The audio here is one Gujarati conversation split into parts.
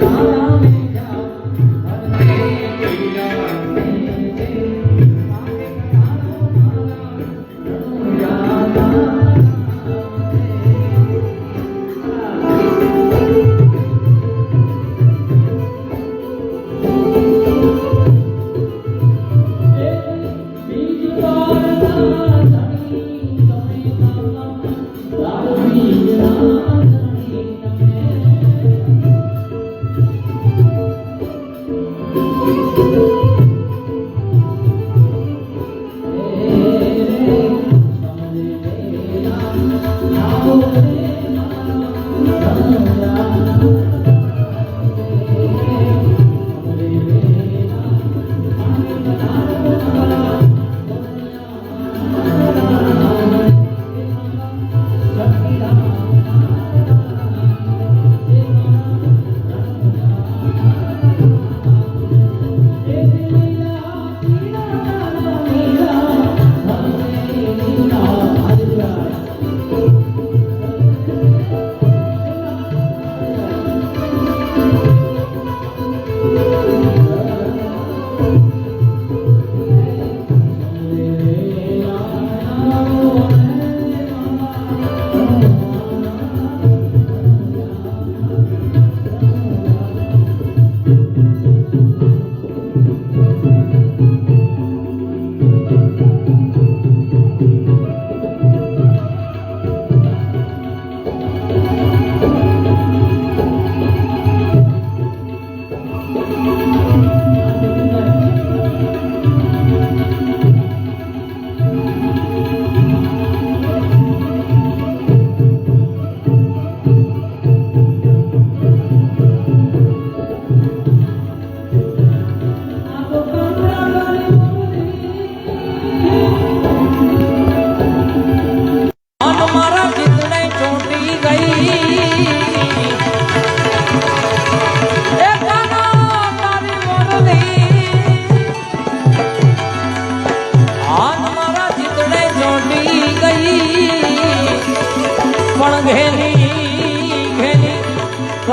મન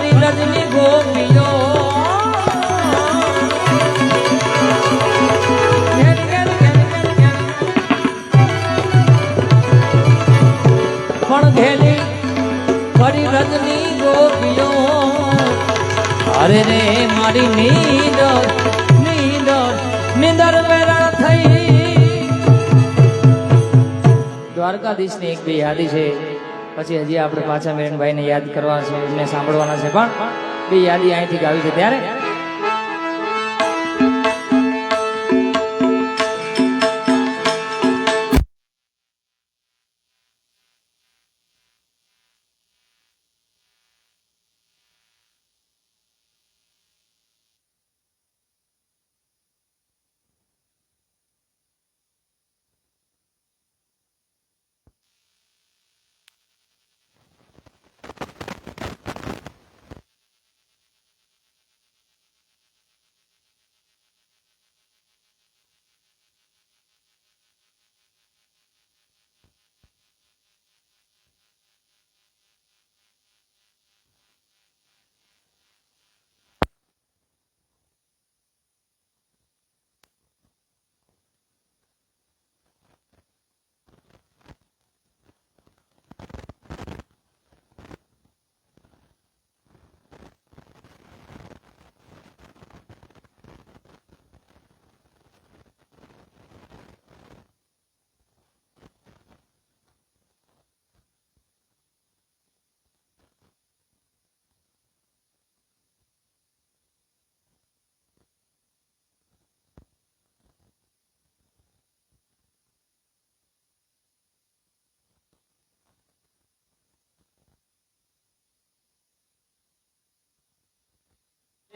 ફરી રજની ગોપીઓ. મારી નીંદર નીંદર નીંદર વેરણ થઈ. દ્વારકાધીશની એક બે યાદી છે. પછી હજી આપણે પાછા મેરણભાઈને યાદ કરવા છે, એમને સાંભળવાના છે પણ. બે યાદી અહીંથી ગાવી છે ત્યારે.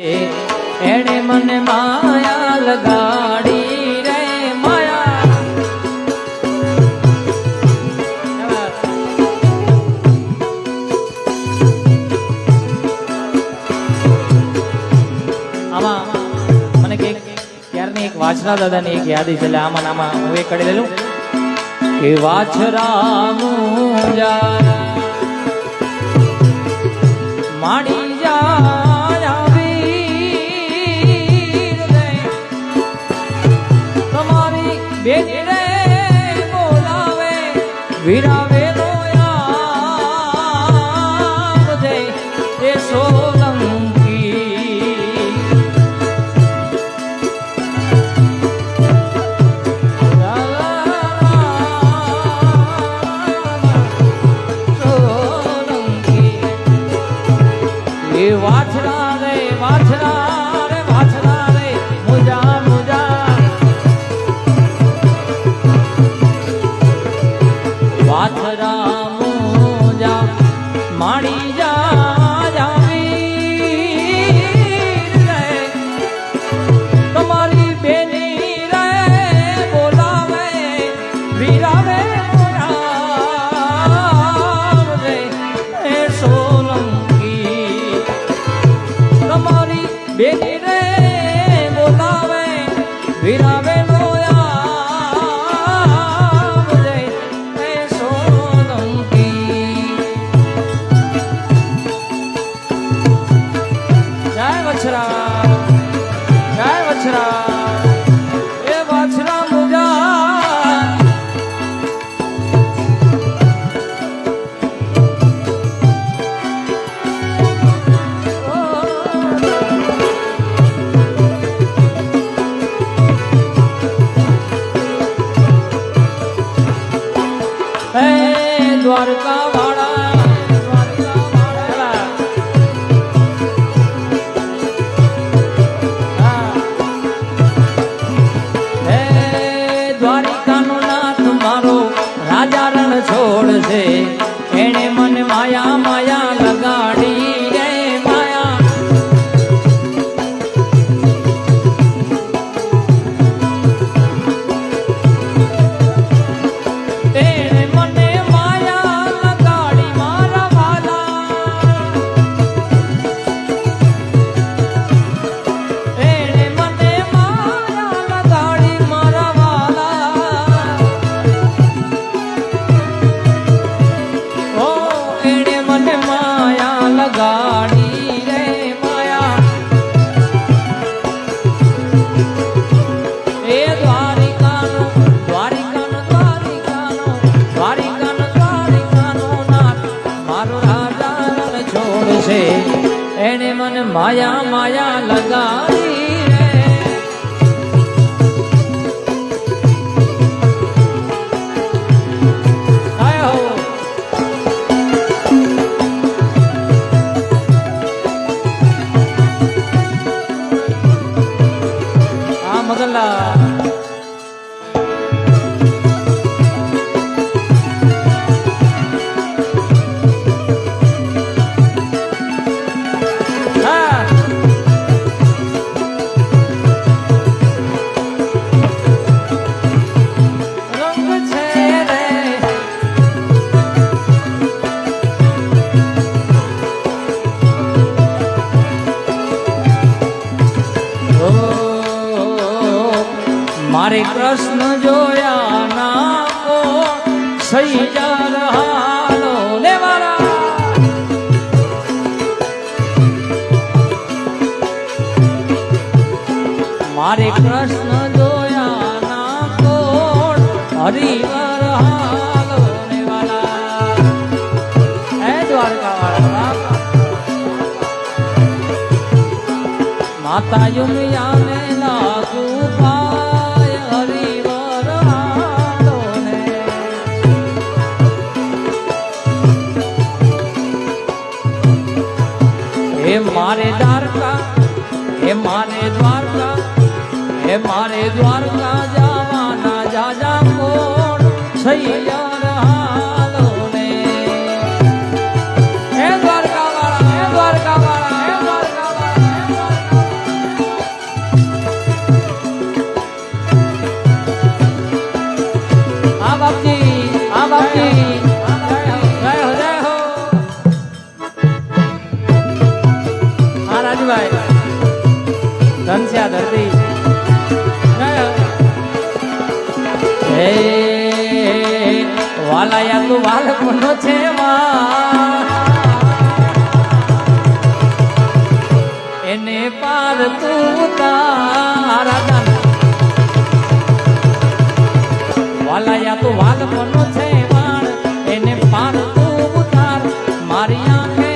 એણે મને માયા લગાડી રે, માયા. આમાં મને કંઈક ત્યારની એક વાછરા દાદાની એક યાદી છે, એટલે આમાં આમાં હું એ કરી લેલું કે વાછરા મુંજા માડી જાય Freedom. Tiene mono. માયા માયા લગાડી માતા યુમિયા મેલા ગુપાય હરિવર હાલોને હે મારે દ્વારકા, હે મારે દ્વારકા, હે મારે દ્વારકા 所以呀。વાલ કોનો છે એને પાર તું તારા વાલાયા તો વાલ કોનો છે વાણ એને પાર તું તાર. મારી આંખે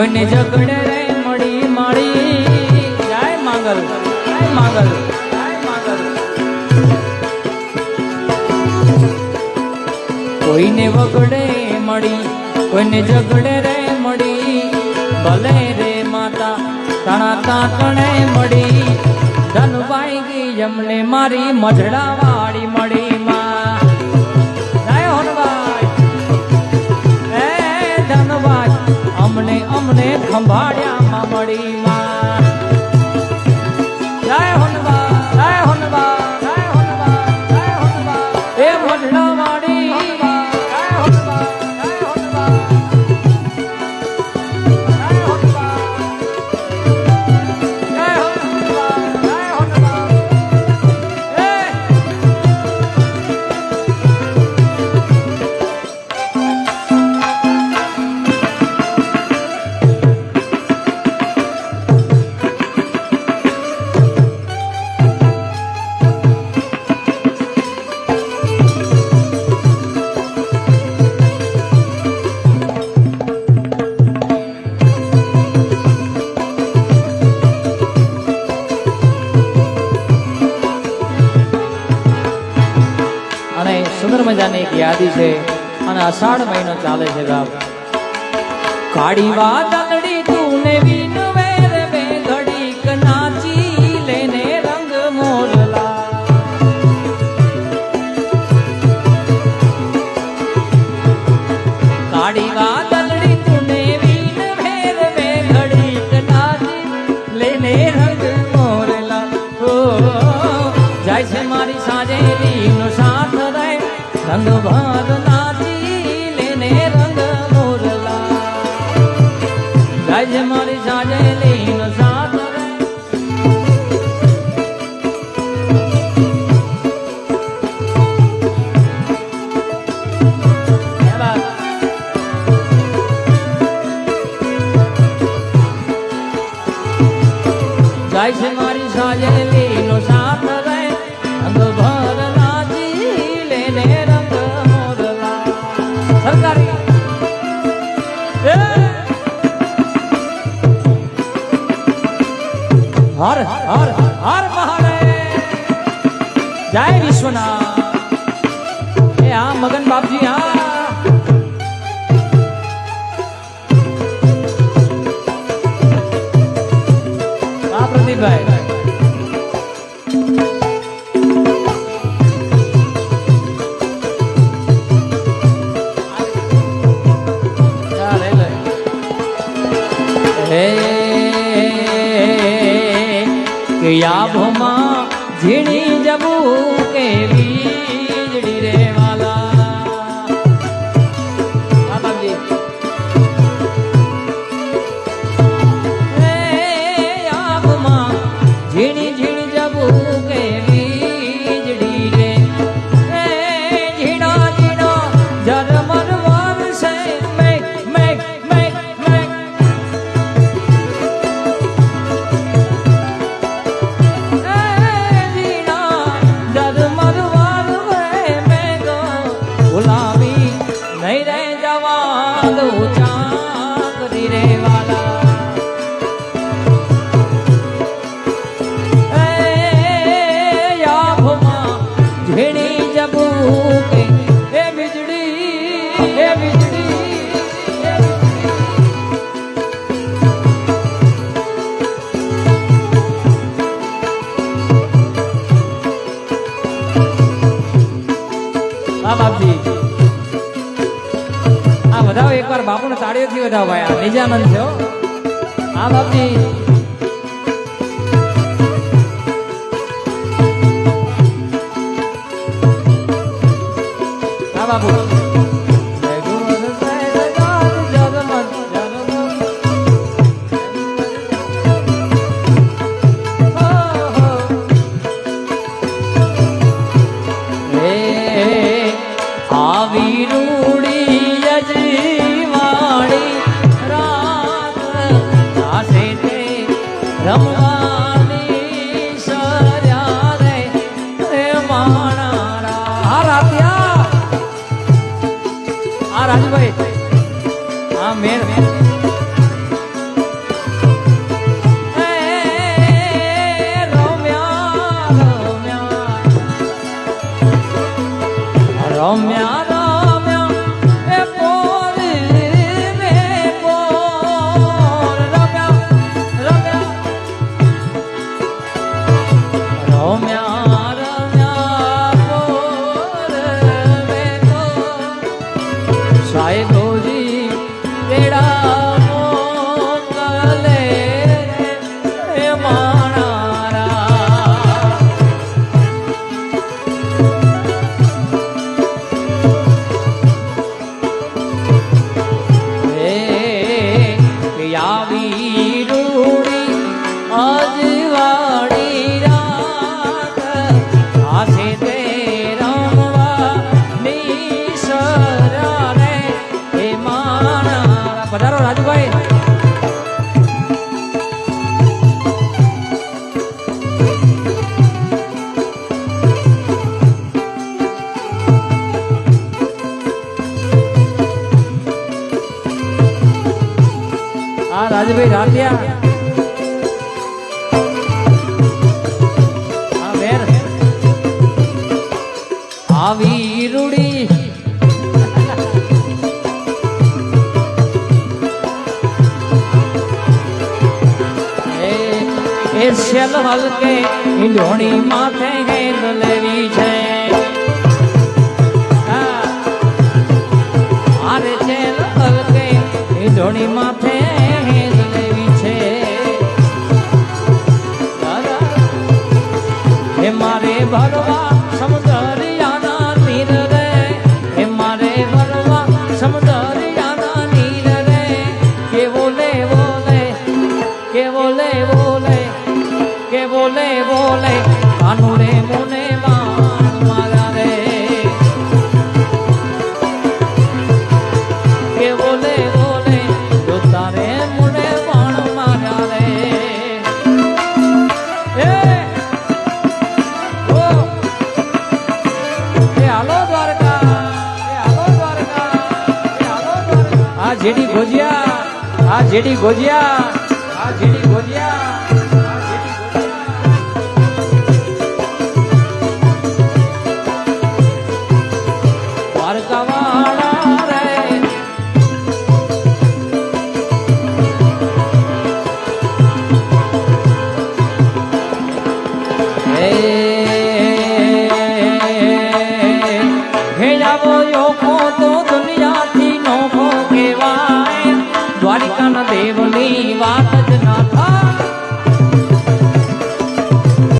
કોઈને ઝઘડે રે, મળી મળી. જય માંગલ જય માંગલ કોઈને વગડે મળી, કોઈને ઝઘડે રે, મળી. ભલે રે માતા, તણા તાકણે મળી. ધનભાઈ ગઈ જમને મારી મઢડા તમે અમને ખંભાળ્યા મળી માં જય હનુમાન. સુંદર મજાની એક યાદી છે અને અષાઢ મહિનો ચાલે છે બાપ. કાઢી વાત ভালোবাস हर पहाड़े जय विश्वनाथ। हाँ मगन बाप जी हाँ आप प्रदीप યાભમાં ઝીણી જવું નિજાનંદ છે? આ બાપજી. આ બાપુ. આ રાજભાઈ રાઠિયા આવી ઈરુડી એ શેલ હલકે ઈંડોણી માથે હેલ લેવી છે. આરે શેલ હલકે ઈંડોણી માથે મારે ભરવા જેડી ગોજિયા આ જેડી ગોજિયા આ જેડી ગોજિયા Hey